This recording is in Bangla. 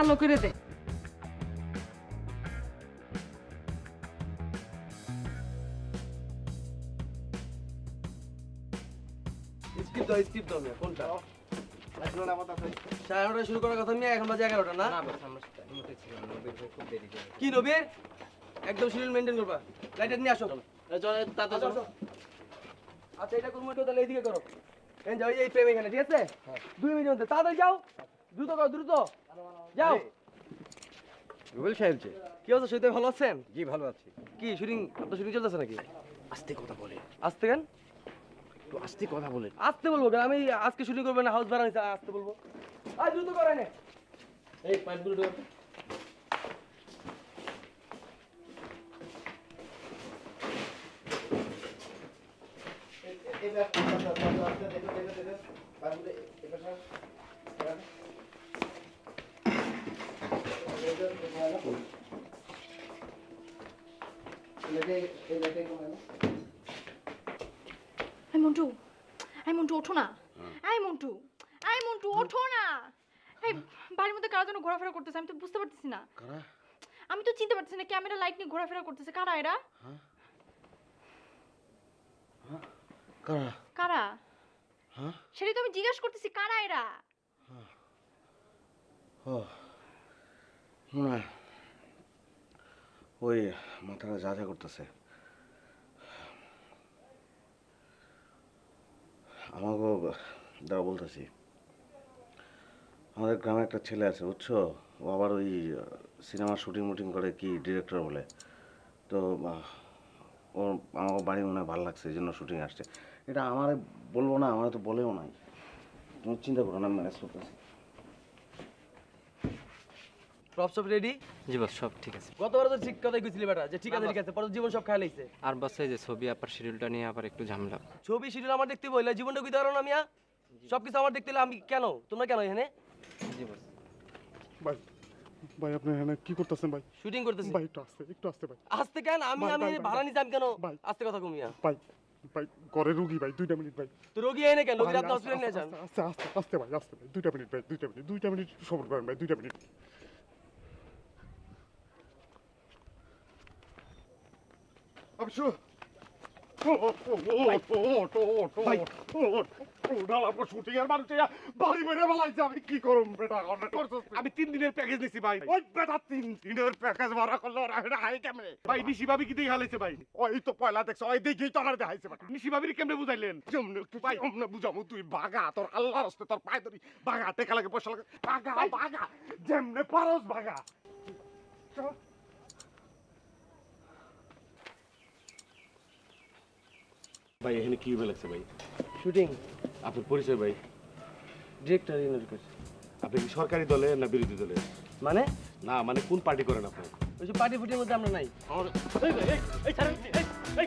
ভালো করে দে। স্কিপ দাও স্কিপ দাও কোনটা? সাড়ে নটায় শুরু করার কথা মিয়া এখন বাজে এগারোটা না? না বস আমরা মোটে ছিলাম না বের হয়ে খুব দেরি করে। কি নবীর একদম শিডিউল মেনটেন করবা। লাইটার নিয়ে আসো। চলো। আচ্ছা এটা করব একটু তাহলে এইদিকে করো। যাও এই যে এই প্রেম এখানে ঠিক আছে? দুই মিনিট মধ্যে। তাড়াতাড়ি যাও। দ্রুত করো দ্রুত। যাও রুবেল সাহেব যে কি অবস্থা সইতে ভালো আছেন জি ভালো আছি কি শুটিং আপনার শুটিং চলতেছে নাকি আস্তে কথা বলে আসতে কেন একটু আস্তে কথা বলে আসতে বলব কেন আমি আজকে শুটিং করবেন না হাউস ভাড়া নিতে আসতে বলব আর দ্রুত করে নে এই পাইপগুলো ঢোকাও তো। এই মন্টু এই মন্টু ওঠো না। এই মন্টু এই মন্টু ওঠো না। এই বাড়ির মধ্যে কারা যেন ঘোরাফেরা করতেছে আমি তো বুঝতে পারতেছি না। আমি তো চিনতে পারতেছি না ক্যামেরা লাইট নিয়ে ঘোরাফেরা করতেছে কারা এরা? কারা? কারা? হ্যাঁ? সেটাই তো আমি জিজ্ঞাসা করতেছি কারা এরা? না ওই মাথাটা যা যা করতেছে। আমাকে দাঁড়া বলতেছি। আমাদের গ্রামে একটা ছেলে আছে, বুঝছ? ও আবার ওই সিনেমার শুটিং মুটিং করে কি ডিরেক্টর বলে। তো ওর আমার বাড়ি মনে হয় ভালো লাগছে, এই জন্য শুটিং আসছে। এটা আমার বলব না, আমার তো বলেও নাই। তুমি চিন্তা করো না ম্যানেজ করতেছি। প্রপ সব রেডি জি বস সব ঠিক আছে। গতবার তো ঠিক কথাই কইছিলি বেটা যে ঠিক আছে ঠিক আছে পরে জীবন সব খায় লাইছে। আর বাস এই যে ছবি আপার শিডিউলটা নিয়ে আবার একটু ঝামেলা। ছবি শিডিউল আমার দেখতে বইলে জীবনটা কইতে পারো না মিয়া? সবকিছু আমার দেখতে আমি কেন? তোমরা কেন এখানে? জি বস ভাই ভাই আপনি এখানে কি করতেছেন ভাই? শুটিং করতেছি। ভাই একটু আসতে একটু আসতে ভাই। আসতে কেন? আমি আমি ভাড়া নিতে আমি কেন ভাই। আস্তে কথা কমিয়া ভাই ভাই ঘরে রুগী ভাই দুইটা মিনিট ভাই। তো রোগী এনে কেন? রোগী আপনি আস্তে, নিয়ে যান। আস্তে, আস্তে আস্তে আস্তে ভাই আস্তে ভাই দুইটা মিনিট ভাই দুইটা মিনিট দুইটা মিনিট সবর করেন ভাই দুইটা মিনিট। অবশ্য আমি তিন দিনের প্যাকেজ নিছি ভাই। ওই বেটা তিন দিনের প্যাকেজ ভরা করল হাই কেমনে ভাই নিশি ভাবি কি দেখে হালাইছে ভাই? ওই তো পয়লা দেখছ ওই দেখেই তো আমার দেখাইছে বেটা। নিশি ভাবির কেমনে বুঝাইলেন? যেমনি ভাই। অমনে বুঝামু তুই বাগা তোর আল্লাহর হস্তে তোর পায়ে ধরি। বাগা টেকা লাগে পয়সা লাগে। বাগা বাগা যেমনে পারস বাগা ভাই এখানে কি লাগছে ভাই? শুটিং আপনার পরিচয় ভাই? ডিরেক্টর ইনার কাছে। আপনি কি সরকারি দলে না বিরোধী দলে? মানে? না মানে কোন পার্টি করেন আপনি? ওই যে পার্টি ফুটির মধ্যে আমরা নাই। আমার এই এই, এই, এই।